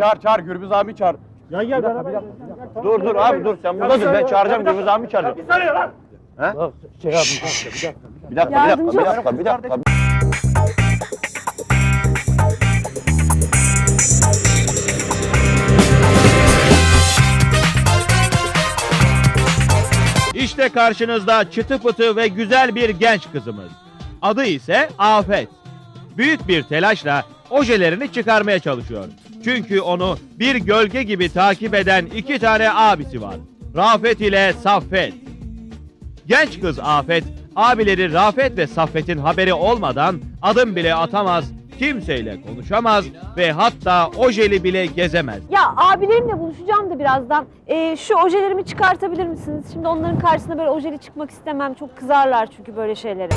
çağır çağır Gürbüz abi çağır. Ya gel beraber. Dur dur abi dur sen burada dur ben çağıracağım Gürbüz abi çağıracağım. Bak şey yapma. Bir dakika. Bir dakika bir dakika bir dakika bir dakika. İşte karşınızda çıtı pıtı ve güzel bir genç kızımız. Adı ise Afet. Büyük bir telaşla ojelerini çıkarmaya çalışıyor. Çünkü onu bir gölge gibi takip eden iki tane abisi var. Rafet ile Saffet. Genç kız Afet, abileri Rafet ve Saffet'in haberi olmadan adım bile atamaz, kimseyle konuşamaz ve hatta ojeli bile gezemez. Ya abilerimle buluşacağım da birazdan. Ee, şu ojelerimi çıkartabilir misiniz? Şimdi onların karşısına böyle ojeli çıkmak istemem. Çok kızarlar çünkü böyle şeylere.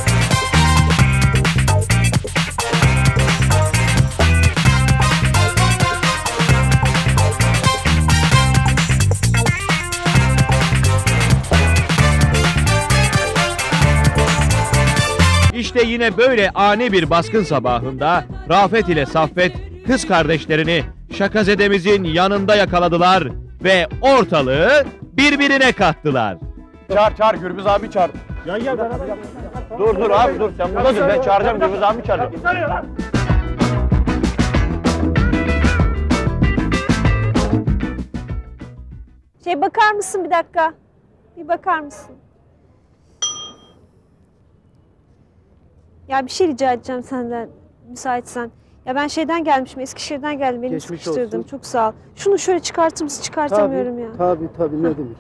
Yine böyle ani bir baskın sabahında Rafet ile Saffet kız kardeşlerini şakazedemizin yanında yakaladılar ve ortalığı birbirine kattılar. Çağır çağır Gürbüz abi çağır. Ya gel beraber. Dur dur abi dur sen burada dur ben çağıracağım Gürbüz abi çağıracağım. Şey bakar mısın bir dakika? Bir bakar mısın? Ya bir şey rica edeceğim senden müsaitsen. Ya ben şeyden gelmişim, Eskişehir'den geldim. Beni Geçmiş sıkıştırdın. olsun. Çok sağ ol. Şunu şöyle çıkartır mısın? Çıkartamıyorum ya. Tabii tabii ne demek.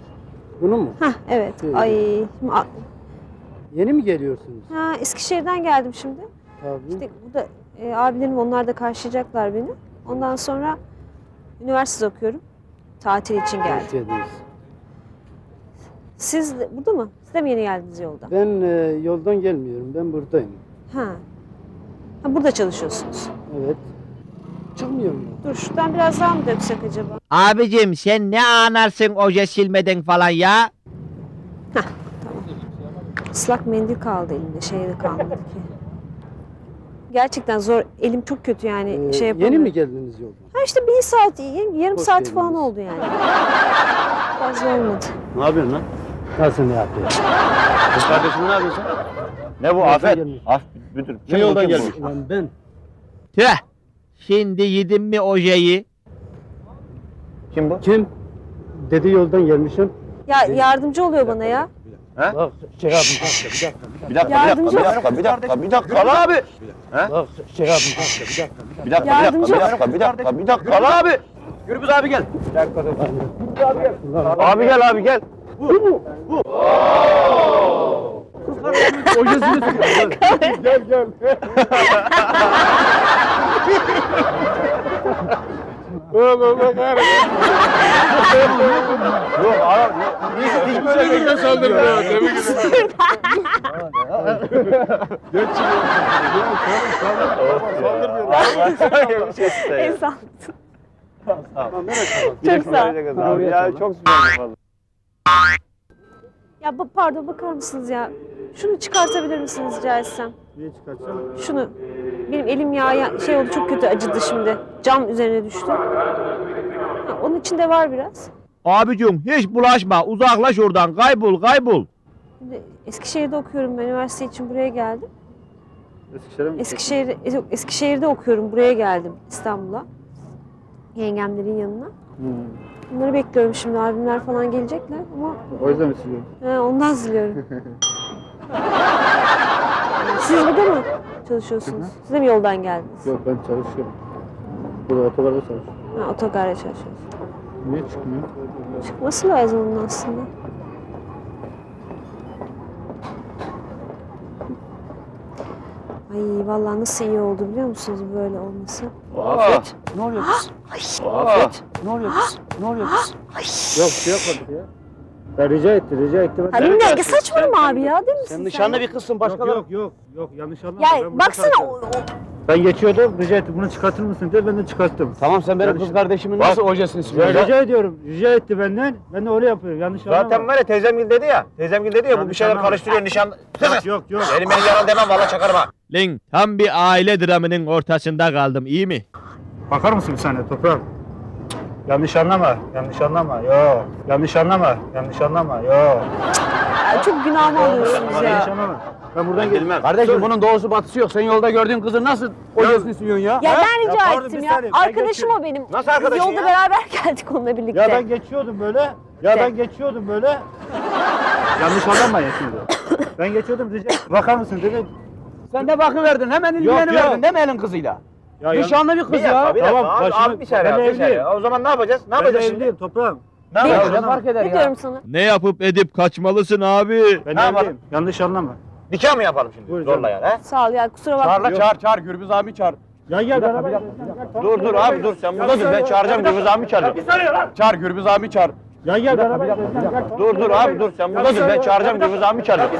Bunu mu? Hah evet. Şöyle. Ay. a- Yeni mi geliyorsunuz? Ha, Eskişehir'den geldim şimdi. Tabii. İşte burada e, abilerim onlar da karşılayacaklar beni. Ondan sonra üniversite okuyorum. Tatil için geldim. Siz de, burada mı? Siz de mi yeni geldiniz yolda? Ben e, yoldan gelmiyorum. Ben buradayım. Ha. ha. Burada çalışıyorsunuz. Evet. Çıkmıyor mu? Dur şuradan biraz daha mı döksek acaba? Abicim sen ne anarsın oje silmeden falan ya? Islak mendil kaldı elimde. Şeyde kalmadı ki. Gerçekten zor. Elim çok kötü yani. Ee, şey yeni yapamıyorum. mi geldiniz yoldan? Ha işte bir saat, yarım, yarım Hoş saat falan geldiniz. oldu yani. Fazla olmadı. Ne yapıyorsun lan? Nasıl ne yapıyorsun? Kız kardeşim ne yapıyorsun? Ne bu Afet? gelmiş. Af müdür. Ne yoldan bu? gelmiş? Lan ben. Tüh. Şimdi yedim mi ojeyi? Kim bu? Kim? Dedi yoldan gelmişim. Ya yardımcı oluyor bana ya. Bak şey yapma. Bir dakika. Bir dakika Yardımcı bir ol. dakika bir dakika bir dakika bir dakika lan abi. Bak şey yapma. Bir dakika. Bir dakika bir Yardımcı dakika bir dakika bir dakika bir dakika lan abi. Gürbüz abi gel. Abi gel abi gel. Ojesini Gel gel. Oğlum bak Yok abi. Hiçbir şekilde saldırmıyor. Tebrik ederim. Geç Saldırmıyor. Şey. En sağ Çok sağ ol. Ya çok süper. Ya ba- pardon bakar mısınız ya? Şunu çıkartabilir misiniz rica etsem? Niye çıkartsam? Şunu. Benim elim ya, ya şey oldu çok kötü acıdı şimdi. Cam üzerine düştü. Ha, onun içinde var biraz. Abicim hiç bulaşma uzaklaş oradan kaybol kaybol. Şimdi Eskişehir'de okuyorum ben üniversite için buraya geldim. Eskişehir'e mi? Eskişehir, yok, Eskişehir'de okuyorum buraya geldim İstanbul'a. Yengemlerin yanına. Bunları bekliyorum şimdi abimler falan gelecekler ama O yüzden mi siliyorum? he, ondan ziliyorum. Siz burada mı çalışıyorsunuz? Siz de mi yoldan geldiniz? Yok ben çalışıyorum. Burada otogarda çalışıyorum. Ha, otogarda çalışıyorsunuz. Niye çıkmıyor? Çıkması lazım onun aslında. Ay vallahi nasıl iyi oldu biliyor musunuz böyle olması? Afet. Ne oluyor kız? Afet. Ne oluyor kız? Ne oluyor kız? Yok bir şey yapmadık ya. Ben rica etti, rica etti. Ben Halim ne? Saçmalama abi ya değil misin Sen nişanlı bir kızsın Yok başkaları. yok yok. Yok yanlış anlama. Ben Ya burada baksana çalışıyorum. o- Ben geçiyordum, rica etti. Bunu çıkartır mısın diye ben de çıkarttım. Tamam sen benim Yanlış- kız kardeşimin nasıl ojesini Ya siliyorsun? rica ediyorum. Rica etti benden. Ben de öyle yapıyorum. Yanlış anlama. Zaten var ya teyzemgil dedi ya. Teyzemgil dedi ya bu bir şeyler anlama. karıştırıyor nişan. Yok yok yok. Benim beni yalan demem valla çakarım ha. Lan tam bir aile dramının ortasında kaldım iyi mi? Bakar mısın bir saniye toprağım? Yanlış anlama, yanlış anlama. Yok. Yanlış anlama, yanlış anlama. Yok. Çok günahımı alıyorsunuz ya. Ben buradan gelmem. Kardeşim bunun doğusu batısı yok. Sen yolda gördüğün kızı nasıl ojesini siliyorsun ya? Ya ben rica pardon, ettim bir ya. saniye, ben Arkadaşım geçiyorum. o benim. Nasıl Biz arkadaşın Yolda ya? beraber geldik onunla birlikte. Ya ben geçiyordum böyle. Ya ben geçiyordum böyle. Yanlış anlamayın şimdi. Ben geçiyordum diyecek. Bakar mısın dedim. Sen de bakıverdin. Hemen Yok, yok. verdin değil mi elin kızıyla? Ya Nişanlı bir kız Bir dakika, ya. bir dakika. Tamam, abi, başını- abi bir saniye, Ben abi, bir evliyim. saniye. O zaman ne yapacağız? Ne Ben de yapacağız şimdi? evliyim toprağım. Ne Ya yapacağız? ne fark eder Ne ya? diyorum sana? Ne yapıp edip kaçmalısın abi? Ben Ne yapalım? evliyim. Yanlış anlama. Nikah mı yapalım şimdi? Buyur Zorla canım. yani. he? Sağ ol ya kusura bakma. Çağır la çağır çağır. Gürbüz abi çağır. Ya gel beraber. Dur dur abi dur sen burada dur. Ben çağıracağım Gürbüz abimi çağıracağım. Çağır Gürbüz abi çağır. Ya gel beraber. Dur dur abi dur sen burada dur. Ben çağıracağım Gürbüz abimi çağıracağım.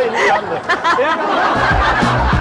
Elim yandı.